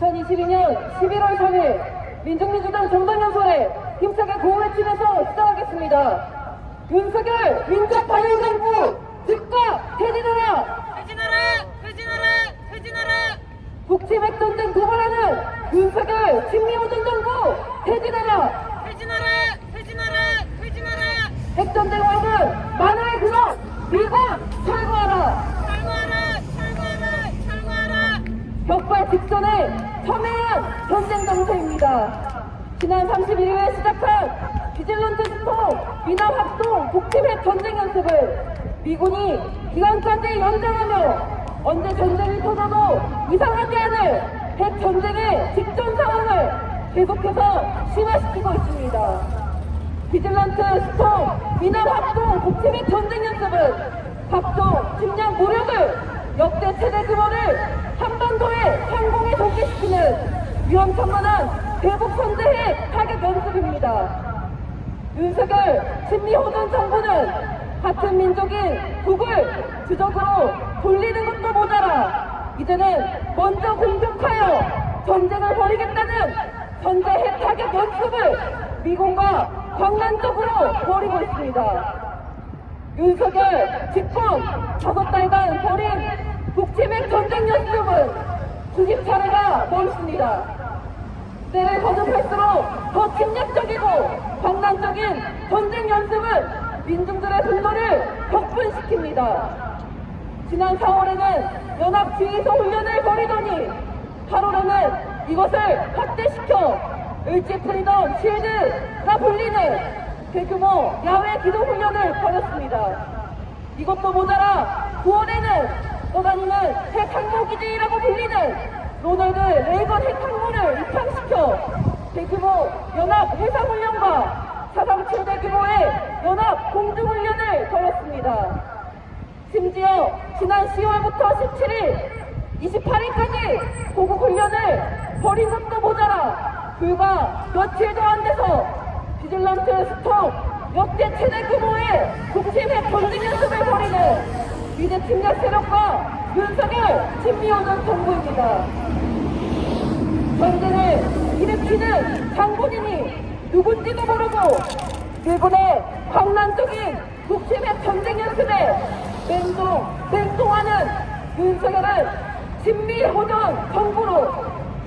2022년 11월 3일 민중민주당 전당연설에 힘차게 구호외치면서 시작하겠습니다. 윤석열 민족 반영정부 즉각 퇴진하라! 퇴진하라! 퇴진하라! 퇴진하라! 북치맥 전쟁 도발하는 윤석열 친미오전 정부 퇴진하라! 퇴진하라! 퇴진하라! 퇴진하라! 핵전쟁 왕은 만화의 근원 미군 철거하라! 철거하라! 철거하라! 철거하라! 격발 직전에 첨예한 전쟁 정세입니다. 지난 31일에 시작한 비질런트 스톰 미남 합동 북침핵 전쟁 연습을 미군이 기간까지 연장하며 언제 전쟁이 터져도 이상하지 않을 핵 전쟁의 직전 상황을 계속해서 심화시키고 있습니다. 비질런트 스톰 미남 합동 북침핵 전쟁 연습은 각종 침략 무력을 역대 최대 규모를 동기시키는 위험천만한 대북 선제핵 타격 연습입니다. 윤석열 친미 호전 정부는 같은 민족인 북을 주적으로 돌리는 것도 모자라 이제는 먼저 공격하여 전쟁을 벌이겠다는 전제 핵 타격 연습을 미군과 광란적으로 벌이고 있습니다. 윤석열 집권 다섯 달간 벌인 북침핵 전쟁 연습은 수십 차례가 넘습니다. 때를 거듭할수록 더 침략적이고 광란적인 전쟁 연습은 민중들의 분노를 격분시킵니다. 지난 4월에는 연합주의소 훈련을 벌이더니 8월에는 이것을 확대시켜 을지 프리던 실드가 불리는 대규모 야외 기도 훈련을 벌였습니다. 이것도 모자라 9월에는 떠다니는 핵 항모기지라고 불리는 로널드 레이건 핵 항모를 입항시켜 대규모 연합 해상훈련과 사상 최대 규모의 연합 공중훈련을 벌였습니다. 심지어 지난 10월부터 17일, 28일까지 고국 훈련을 벌인 것도 모자라 불과 며칠도 안 돼서 비질런트 스톰 역대 최대 규모의 북침핵 전쟁 연습을 벌이는 미제 침략 세력과 윤석열 친미오전 정부입니다. 전쟁을 일으키는 장본인이 누군지도 모르고 일본의 광란적인 북침핵 전쟁 연습에 맹동, 맹동하는 윤석열은 친미호전 정부로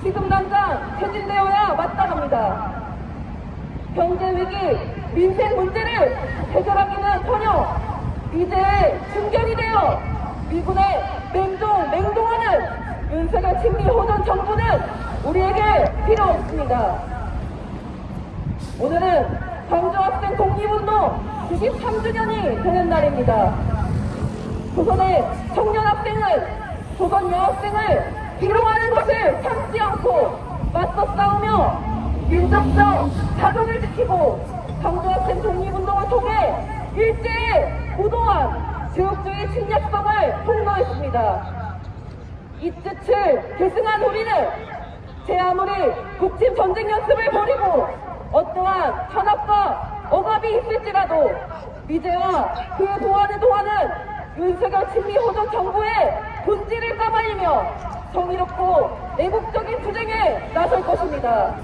지금 당장 퇴진되어야 마땅합니다. 경제위기, 민생 문제를 해결하기는 커녕 이제 중견이 되어 미군의 맹동, 맹동하는 윤석열 친미 호전 정부는 우리에게 필요 없습니다. 오늘은 광주학생 독립운동 93주년이 되는 날입니다. 조선의 청년 학생은 조선 여학생을 희롱하는 것을 참지 않고 맞서 싸우며 민족적 자존을 지키고 강조학생 독립운동을 통해 일제의 고도한 제국주의 침략성을 폭로했습니다. 이 뜻을 계승한 우리는 제 아무리 북침 전쟁 연습을 벌이고 어떠한 탄압과 억압이 있을지라도 미제와 그의 도안을 도하는 윤석열 친미 호전 정부의 본질을 까발리며 정의롭고 애국적인 투쟁에 나설 것입니다.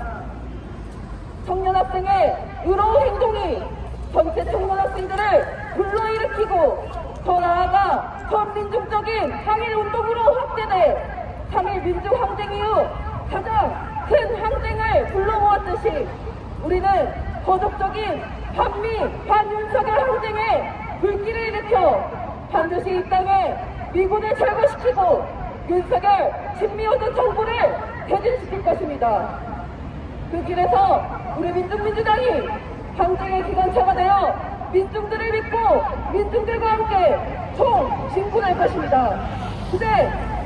청년 학생의 의로운 행동이 전체 청년 학생들을 불러일으키고 더 나아가 전 민중적인 항일 운동으로 확대돼 항일 민중 항쟁 이후 가장 큰 항쟁을 불러 모았듯이 우리는 거적적인 반미 반윤석열 항쟁에 불길을 일으켜 반드시 이 땅에 미군을 철거시키고 윤석열 친미오전 정부를 퇴진시킬 것입니다. 그 길에서 우리 민중민주당이 항쟁의 기관차가 되어 민중들을 민중들과 함께 총 진군할 것입니다. 그대